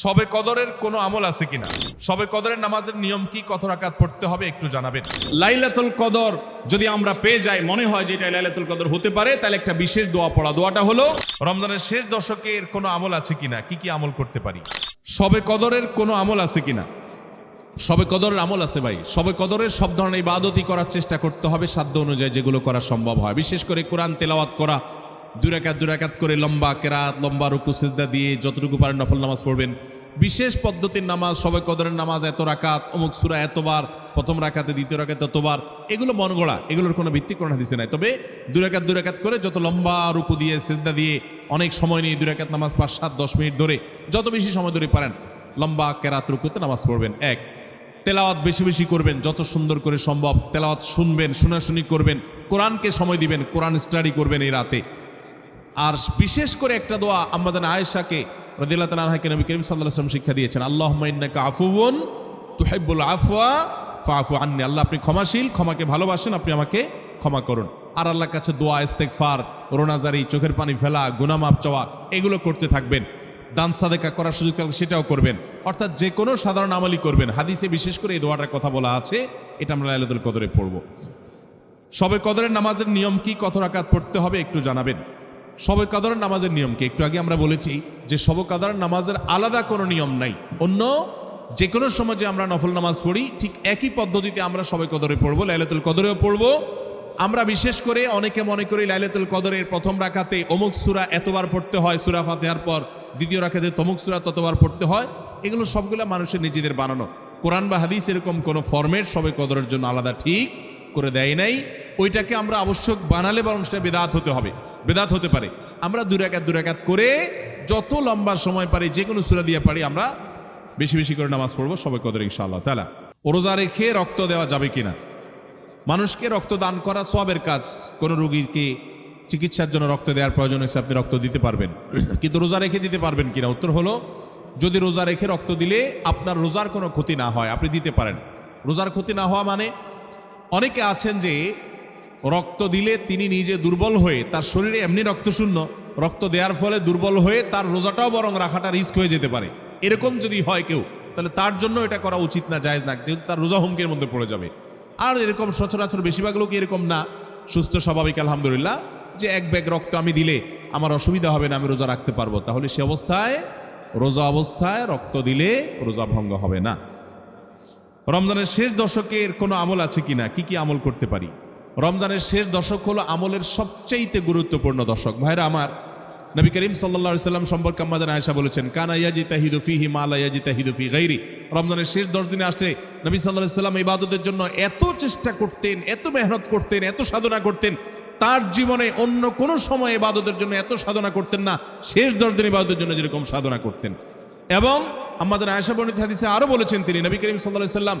সবে কদরের কোনো আমল আছে কিনা? সবে কদরের নামাজের নিয়ম কি? কত রাকাত পড়তে হবে একটু জানাবেন। লাইলাতুল কদর যদি আমরা পেয়ে যাই, মনে হয় যে এটা লাইলাতুল কদর হতে পারে, তাহলে একটা বিশেষ দোয়া পড়া। দোয়াটা হলো, রমজানের শেষ দশকের কোনো আমল আছে কিনা? কি কি আমল করতে পারি? সবে কদরের কোনো আমল আছে কিনা? সবে কদরের আমল আছে ভাই। সবে কদরের সব ধরনের ইবাদতই করার চেষ্টা করতে হবে, সাধ্য অনুযায়ী যেগুলো করা সম্ভব হয়। বিশেষ করে কোরআন তেলাওয়াত করা দুরাকাত দুরাকাত করে লম্বা কেরাত, লম্বা রুকু, সিজদা দিয়ে যতটুকু পারেন নফল নামাজ পড়বেন। বিশেষ পদ্ধতির নামাজ, সবে কদরের নামাজ এত রাকাত, অমুক সুরা এতবার, প্রথম রাকাতে, দ্বিতীয় রাকাতে এতবার এগুলো মনগড়া এগুলোর কোনো ভিত্তি, কোনো হাদিসে নাই। তবে দুরাকাত দুরাকাত করে যত লম্বা রুকু দিয়ে, সিজদা দিয়ে অনেক সময় নিয়ে দুরাকাত নামাজ পাঁচ, সাত, দশ মিনিট ধরে যত বেশি সময় ধরে পারেন, লম্বা কেরাত, রুকুতে নামাজ পড়বেন। এক, তেলাওয়াত বেশি বেশি করবেন, যত সুন্দর করে সম্ভব তেলাওয়াত শুনবেন, শোনাশুনি করবেন, কোরআনকে সময় দিবেন, কোরআন স্টাডি করবেন এই রাতে। আর বিশেষ করে একটা দোয়া আমাদের আয়েশাকে রদিল্লাহ তালাহাকে নবী করিম সাল্লাহ আসলাম শিক্ষা দিয়েছেন আল্লাহ মাইন্নাকা আফুবন তুহাইবুল আফওয়া ফাফু আন্নি। আল্লাহ আপনি ক্ষমাশীল, ক্ষমাকে ভালোবাসেন, আপনি আমাকে ক্ষমা করুন। আর আল্লাহর কাছে দোয়া ইস্তেকফার রোনাজারি, চোখের পানি ফেলা গুনামাপ চাওয়া, এগুলো করতে থাকবেন। দান সাদেকা করার সুযোগ থাকলে সেটাও করবেন। অর্থাৎ যে কোনো সাধারণ আমলই করবেন। হাদিসে বিশেষ করে এই দোয়াটার কথা বলা আছে, এটা আমরা লাইলাতুল কদরে পড়ব। সবে কদরের নামাজের নিয়ম কি? কত রাকাত পড়তে হবে একটু জানাবেন। সবে কদরের নামাজের নিয়ম কি? একটু আগে আমরা বলেছি যে সবে কদরের নামাজের আলাদা কোনো নিয়ম নাই। অন্য যে কোনো সময় যে আমরা নফল নামাজ পড়ি, ঠিক একই পদ্ধতিতে আমরা সবে কদরে পড়ব, লাইলাতুল কদরেও পড়ব। আমরা বিশেষ করে অনেকে মনে করি লাইলাতুল কদরের প্রথম রাখাতে অমুক সুরা এতবার পড়তে হয়, সুরা ফাতেহার পর দ্বিতীয় রাখাতে তমুক সুরা ততবার পড়তে হয়। এগুলো সবগুলো মানুষের নিজেদের বানানো। কোরআন বা হাদিস এরকম কোনো ফরমেট সবে কদরের জন্য আলাদা ঠিক করে দেয় নাই। ওইটাকে আমরা আবশ্যক বানালে বরং সেটা বেদাত হতে হবে, বেদাত হতে পারে। আমরা দুরাকাত দুরাকাত করে যত লম্বা সময় পারি যে কোনো সুরা দিয়ে পারি, আমরা বেশি বেশি করে নামাজ পড়ব সবাই কদর ইনশাআল্লাহ তালা রোজা রেখে রক্ত দেওয়া যাবে কিনা মানুষকে রক্ত দান করা সবের কাজ। কোনো রোগীকে চিকিৎসার জন্য রক্ত দেওয়ার প্রয়োজন হয়েছে, আপনি রক্ত দিতে পারবেন। কিন্তু রোজা রেখে দিতে পারবেন কিনা উত্তর হলো, যদি রোজা রেখে রক্ত দিলে আপনার রোজার কোনো ক্ষতি না হয়, আপনি দিতে পারেন। রোজার ক্ষতি না হওয়া মানে অনেকে আছেন যে রক্ত দিলে তিনি নিজে দুর্বল হয়ে, তার শরীরে এমনি রক্ত শূন্য, রক্ত দেওয়ার ফলে দুর্বল হয়ে তার রোজাটাও বরং রাখাটা রিস্ক হয়ে যেতে পারে। এরকম যদি হয় কেউ, তাহলে তার জন্য এটা করা উচিত না, জায়েজ না, যেহেতু তার রোজা হুমকির মধ্যে পড়ে যাবে। আর এরকম সচরাচর বেশিরভাগ লোক এরকম না। সুস্থ, স্বাভাবিক, আলহামদুলিল্লাহ, যে এক ব্যাগ রক্ত আমি দিলে আমার অসুবিধা হবে না, আমি রোজা রাখতে পারব। তাহলে সে অবস্থায়, রোজা অবস্থায় রক্ত দিলে রোজা ভঙ্গ হবে না। রমজানের শেষ দশকের কোনো আমল আছে কিনা? কি কি আমল করতে পারি? রমজানের শেষ দশক হলো আমলের সবচেয়ে গুরুত্বপূর্ণ দশক। ভাইরা আমার, নবী করিম সাল্লা সাল্লাম সম্পর্কে আমাদের আয়সা বলেছেন, কানা ইয়াজি তাহিদুফি হিমালা ইয়াজি তাহিদুফি গাইরি রমজানের শেষ দশ দিনে আসলে নবী সাল্লাহ সাল্লাম ইবাদতের জন্য এত চেষ্টা করতেন, এত মেহনত করতেন, এত সাধনা করতেন, তার জীবনে অন্য কোনো সময় ইবাদতের জন্য এত সাধনা করতেন না, শেষ দশ দিন ইবাদতের জন্য যেরকম সাধনা করতেন। এবং আমাদের আয়সা বর্ণিত হাদিসে আরও বলেছেন তিনি, নবী করিম সাল্লাহ সাল্লাম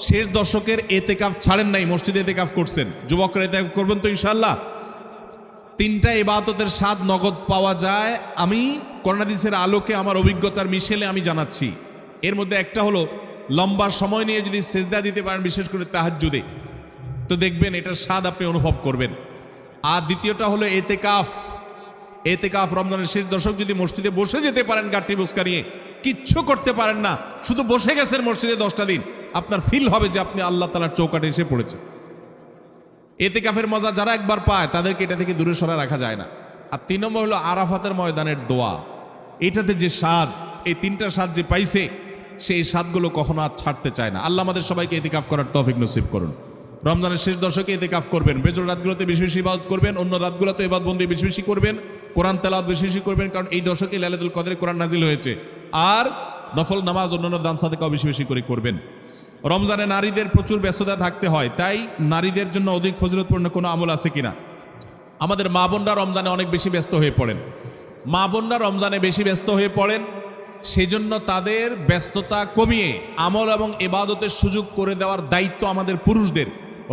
শেষ দশকের এতে এতেকাফ ছাড়েন নাই, মসজিদে এতে এতেকাফ করছেন। যুবকরা এতেকাফ করবেন তো ইনশাল্লাহ তিনটা ইবাদতের স্বাদ নগদ পাওয়া যায়। আমি করোনাদিসের আলোকে আমার অভিজ্ঞতার মিশেলে আমি জানাচ্ছি। এর মধ্যে একটা হলো, লম্বা সময় নিয়ে যদি সেজদা দিতে পারেন, বিশেষ করে তাহাজ্জুদে, তো দেখবেন এটার স্বাদ আপনি অনুভব করবেন। আর দ্বিতীয়টা হলো এতেকাফ। এতেকাফ রমজানের শেষ দশক যদি মসজিদে বসে যেতে পারেন গাঠটি বুসকা নিয়ে, কিচ্ছু করতে পারেন না। শুধু বসে গেছেন মসজিদে দশটা দিন। আপনার ফিল হবে যে আপনি আল্লাহ তালার চৌকাটে এসে পড়েছেন। এতে কাফের মজা যারা একবার পায়, তাদেরকে এটা থেকে দূরে সরা রাখা যায় না। আর তিন নম্বর হলো আরাফাতের ময়দানের দোয়া। এটাতে যে স্বাদ, এই তিনটা স্বাদ যে পাইছে, সেই স্বাদগুলো কখনো আর ছাড়তে চায় না। আল্লাহ আমাদের সবাইকে এতিকাফ করার তফিক নসিব করুন। রমজানের শেষ দশকে এতেকাফ করবেন। বেজর রাতগুলোতে বেশি বেশি ইবাদত করবেন। অন্য রাতগুলোতে ইবাদবন্দি বেশি বেশি করবেন। কোরআন তেলাওয়াত বেশি বেশি করবেন। কারণ এই দশকে লাইলাতুল কদরে কোরআন নাজিল হয়েছে। আর নফল নামাজ অন্যান্য দান সাদেকাও বেশি বেশি করে করবেন। রমজানে নারীদের প্রচুর ব্যস্ততা থাকতে হয়, তাই নারীদের জন্য অধিক ফজিলতপূর্ণ কোনো আমল আছে কিনা? আমাদের মা বোনরা রমজানে অনেক বেশি ব্যস্ত হয়ে পড়েন। মা বোনরা রমজানে বেশি ব্যস্ত হয়ে পড়েন, সেজন্য তাদের ব্যস্ততা কমিয়ে আমল এবং এবাদতের সুযোগ করে দেওয়ার দায়িত্ব আমাদের পুরুষদের।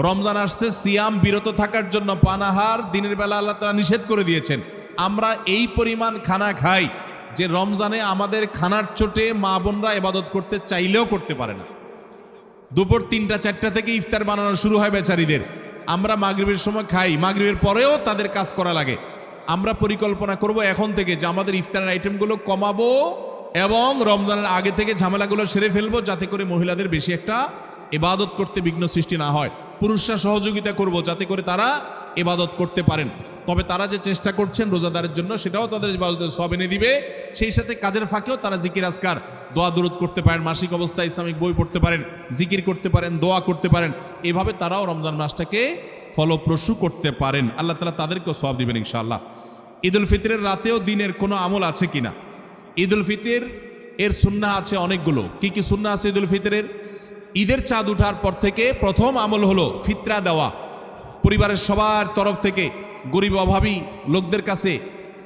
রমজান আসছে, সিয়াম বিরত থাকার জন্য পানাহার দিনের বেলা আল্লাহ তারা নিষেধ করে দিয়েছেন। আমরা এই পরিমাণ খানা খাই যে রমজানে আমাদের খানার চোটে মা বোনরা এবাদত করতে চাইলেও করতে পারে না। দুপুর তিনটা, চারটা থেকে ইফতার বানানো শুরু হয় বেচারিদের। আমরা মাগরিবের সময় খাই, মাগরিবের পরেও তাদের কাজ করা লাগে। আমরা পরিকল্পনা করব এখন থেকে যে আমাদের ইফতারের আইটেমগুলো কমাবো এবং রমজানের আগে থেকে ঝামেলাগুলো সেরে ফেলব, যাতে করে মহিলাদের বেশি একটা এবাদত করতে বিঘ্ন সৃষ্টি না হয়। পুরুষরা সহযোগিতা করব, যাতে করে তারা এবাদত করতে পারেন। তবে তারা যে চেষ্টা করছেন রোজাদারের জন্য, সেটাও তাদের সব এনে দিবে। সেই সাথে কাজের ফাঁকেও তারা জিকির আজকার দোয়া দূরত করতে পারেন, মাসিক অবস্থায় ইসলামিক বই পড়তে পারেন, জিকির করতে পারেন, দোয়া করতে পারেন, এভাবে তারাও রমজান মাসটাকে ফলপ্রসূ করতে পারেন। আল্লাহ তালা তাদেরকেও সব দিবেন ইনশাআল্লাহ। ঈদ উল ফিতরের রাতেও দিনের কোনো আমল আছে কিনা ঈদ উল ফিতর, এর সুন্না আছে অনেকগুলো। কি কি সুন্না আছে ঈদ উল ফিতরের? ঈদের চাঁদ উঠার পর থেকে প্রথম আমল হলো ফিতরা দেওয়া। পরিবারের সবার তরফ থেকে, গরিব অভাবী লোকদের কাছে,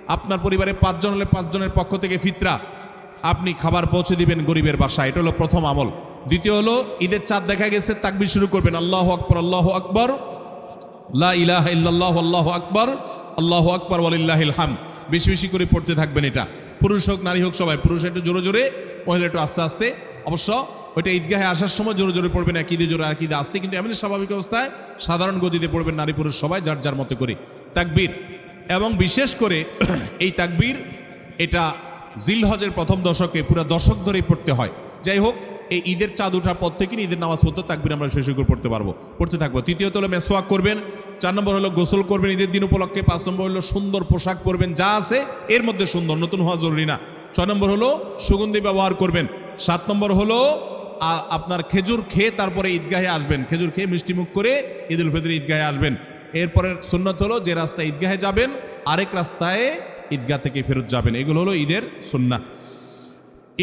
আপনার পরিবারে পাঁচজন হলে পাঁচজনের পক্ষ থেকে ফিতরা। আপনি খাবার পৌঁছে দিবেন গরিবের বাসায়। এটা হলো প্রথম আমল। দ্বিতীয় হলো, ঈদের চাঁদ দেখা গেছে, তাকবির শুরু করবেন, আল্লাহ আকবর আল্লাহ আকবর। লা ইলাহা আল্লাহু আকবার আল্লাহু আকবার, ওয়ালিল্লাহিল হামদ। বেশি বেশি করে পড়তে থাকবেন এটা। পুরুষ হোক, নারী হোক, সবাই, পুরুষ একটু জোরে জোরে, মহিলা একটু আস্তে আস্তে। অবশ্য ওইটা ঈদগাহে আসার সময় জোরে জোরে পড়বেন, এক ঈদে জোরে এক ঈদে আসতে। কিন্তু এমনি স্বাভাবিক অবস্থায় সাধারণ গতিতে পড়বেন নারী পুরুষ সবাই, যার যার মতো করে। তাকবীর। এবং বিশেষ করে এই তাকবীর, এটা জিলহজের প্রথম দশকে পুরো দশক ধরেই পড়তে হয়। যাই হোক, এই ঈদের চাঁদ ওঠার পর থেকে ঈদের নামাজ পড়তে তাকবির আমরা শেষ করে পড়তে পারব। পড়তে থাকব। তৃতীয়ত হলো মেসোয়াক করবেন, চার নম্বর হলো গোসল করবেন ঈদের দিন উপলক্ষে, পাঁচ নম্বর হলো সুন্দর পোশাক পরবেন, যা আছে এর মধ্যে সুন্দর, নতুন হওয়া জরুরি না। ছয় নম্বর হলো সুগন্ধি ব্যবহার করবেন, সাত নম্বর হলো আপনার খেজুর খেয়ে তারপরে ঈদগাহে আসবেন। খেজুর খেয়ে মিষ্টি মুখ করে ঈদ উল ফিতর ঈদগাহে আসবেন। এরপরে সুন্নত হলো যে রাস্তায় ঈদগাহে যাবেন, আরেক রাস্তায় ঈদগাহ থেকে ফেরত যাবেন। এগুলো হলো ঈদের সুন্না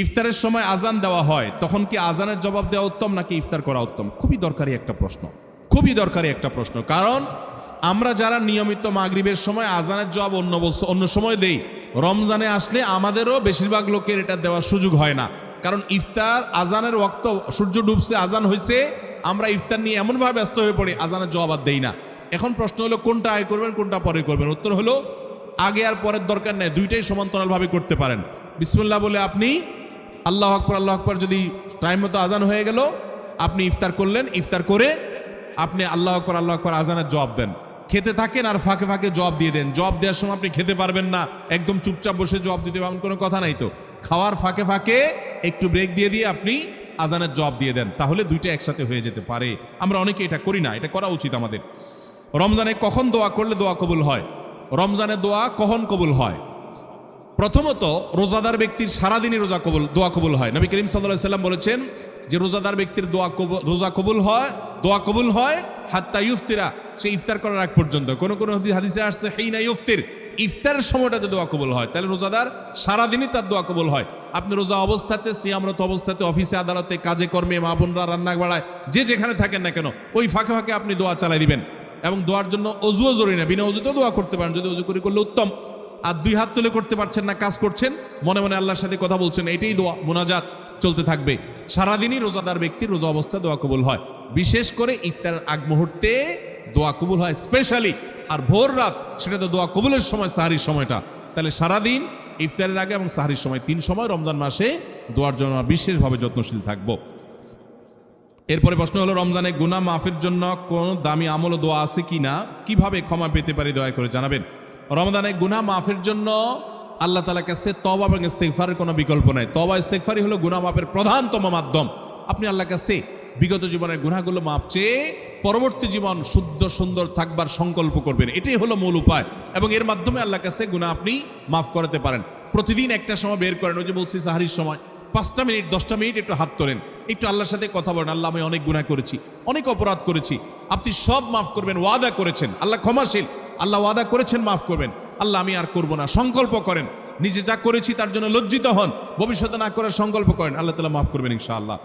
ইফতারের সময় আজান দেওয়া হয়, তখন কি আজানের জবাব দেওয়া উত্তম নাকি ইফতার করা উত্তম? খুবই দরকারি একটা প্রশ্ন। খুবই দরকারি একটা প্রশ্ন, কারণ আমরা যারা নিয়মিত মাগরিবের সময় আজানের জবাব অন্য বছর অন্য সময় দেই, রমজানে আসলে আমাদেরও বেশিরভাগ লোকের এটা দেওয়ার সুযোগ হয় না। কারণ ইফতার আজানের ওক্ত সূর্য ডুবছে আজান হয়েছে আমরা ইফতার নিয়ে এমনভাবে ব্যস্ত হয়ে পড়ি আজানের জবাব আর দেই না। এখন প্রশ্ন হলো, কোনটা আয় করবেন, কোনটা পরে করবেন? উত্তর হলো আগে আর পরের দরকার নেই, দুইটাই সমান্তরালভাবে করতে পারেন। বিসমুল্লাহ বলে আপনি, আল্লাহ আকবর আল্লাহ আকবর যদি টাইম মতো আজান হয়ে গেল, আপনি ইফতার করলেন, ইফতার করে আপনি আল্লাহ আকবর আল্লাহ আকবর আজানের জবাব দেন। খেতে থাকেন আর ফাঁকে ফাঁকে জবাব দিয়ে দেন। জবাব দেওয়ার সময় আপনি খেতে পারবেন না, একদম চুপচাপ বসে জবাব দিতে পারবেন কোনো কথা নাই তো। খাওয়ার ফাঁকে ফাঁকে একটু ব্রেক দিয়ে দিয়ে আপনি আজানের জবাব দিয়ে দেন, তাহলে দুইটা একসাথে হয়ে যেতে পারে। আমরা অনেকে এটা করি না, এটা করা উচিত আমাদের। রমজানে কখন দোয়া করলে দোয়া কবুল হয়? রমজানে দোয়া কখন কবুল হয়? প্রথমত, রোজাদার ব্যক্তির সারাদিনই রোজা কবুল, দোয়া কবুল হয়। নবী করিম সাল্লাহ সাল্লাম বলেছেন যে, রোজাদার ব্যক্তির দোয়া রোজা কবুল হয়, দোয়া কবুল হয়, হাত্তা ইফতিরা, সে ইফতার করার আগ পর্যন্ত। কোন কোন হাদিসে আসছে হেই না ইফতির ইফতারের সময়টাতে দোয়া কবুল হয়। তাহলে রোজাদার সারাদিনই তার দোয়া কবুল হয়। আপনি রোজা অবস্থাতে, সিয়ামরত অবস্থাতে, অফিসে, আদালতে, কাজে কর্মে মা বোনরা রান্না বাড়ায় যে যেখানে থাকেন না কেন, ওই ফাঁকে ফাঁকে আপনি দোয়া চালাই দিবেন। এবং দোয়ার জন্য অজুও জরুরি না। বিনা অজুতেও দোয়া করতে পারেন, যদি অজু করে করলে উত্তম। আর দুই হাত তুলে করতে পারছেন না, কাজ করছেন, মনে মনে আল্লাহর সাথে কথা বলছেন, এটাই দোয়া, মোনাজাত চলতে থাকবে। সারাদিনই রোজাদার ব্যক্তির রোজা অবস্থা দোয়া কবুল হয়। বিশেষ করে ইফতার আগ মুহূর্তে দোয়া কবুল হয়, স্পেশালি। আর ভোর রাত, সেটা তো দোয়া কবুলের সময়, সাহারির সময়টা। তাহলে সারাদিন ইফতারের আগে এবং সাহারির সময়, তিন সময় রমজান মাসে দোয়ার জন্য বিশেষভাবে যত্নশীল থাকব। এরপরে প্রশ্ন হলো, রমজানে গুনাহ মাফের জন্য কোন দামি আমল দোয়া আছে কি না কীভাবে ক্ষমা পেতে পারি দয়া করে জানাবেন। রমজানে গুনাহ মাফের জন্য আল্লাহ তালা কাছে তবা এবং ইস্তেকফারের কোনো বিকল্প নাই। তবা ইস্তেকফারই হলো গুনাহ মাফের প্রধানতম মাধ্যম। আপনি আল্লাহ কাছে বিগত জীবনের গুনাহগুলো মাপ চেয়ে পরবর্তী জীবন শুদ্ধ, সুন্দর থাকবার সংকল্প করবেন। এটাই হলো মূল উপায়। এবং এর মাধ্যমে আল্লাহ কাছে গুনাহ আপনি মাফ করাতে পারেন। প্রতিদিন একটা সময় বের করেন, ওই যে বলছি সাহারির সময়। পাঁচটা মিনিট, দশটা মিনিট একটু হাত তোলেন। একটু আল্লাহর সাথে কথা বলেন, আল্লাহ আমি অনেক গুণা করেছি, অনেক অপরাধ করেছি। আপনি সব মাফ করবেন, ওয়াদা করেছেন। আল্লাহ ক্ষমাশীল। আল্লাহ ওয়াদা করেছেন, মাফ করবেন। আল্লাহ আমি আর করব না, সংকল্প করেন। নিজে যা করেছি তার জন্য লজ্জিত হন। ভবিষ্যতে না করার সংকল্প করেন। আল্লাহ তালা মাফ করবেন ইনশাআল্লাহ।